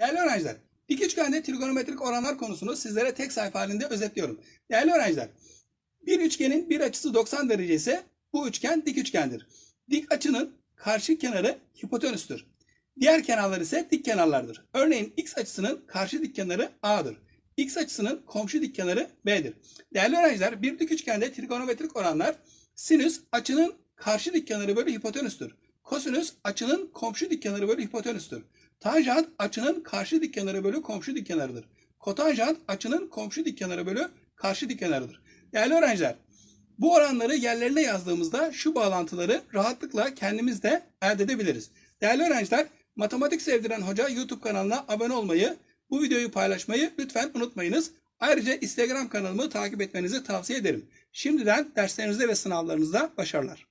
Değerli öğrenciler, dik üçgende trigonometrik oranlar konusunu sizlere tek sayfa halinde özetliyorum. Değerli öğrenciler, bir üçgenin bir açısı 90 derece ise bu üçgen dik üçgendir. Dik açının karşı kenarı hipotenüstür. Diğer kenarlar ise dik kenarlardır. Örneğin x açısının karşı dik kenarı A'dır. X açısının komşu dik kenarı B'dir. Değerli öğrenciler, bir dik üçgende trigonometrik oranlar sinüs açının karşı dik kenarı bölü hipotenüstür. Kosinüs açının komşu dik kenarı bölü hipotenüstür. Tanjant açının karşı dik kenarı bölü komşu dik kenarıdır. Kotanjant açının komşu dik kenarı bölü karşı dik kenarıdır. Değerli öğrenciler, bu oranları yerlerine yazdığımızda şu bağlantıları rahatlıkla kendimiz de elde edebiliriz. Değerli öğrenciler, Matematik Sevdiren Hoca YouTube kanalına abone olmayı, bu videoyu paylaşmayı lütfen unutmayınız. Ayrıca Instagram kanalımı takip etmenizi tavsiye ederim. Şimdiden derslerinizde ve sınavlarınızda başarılar.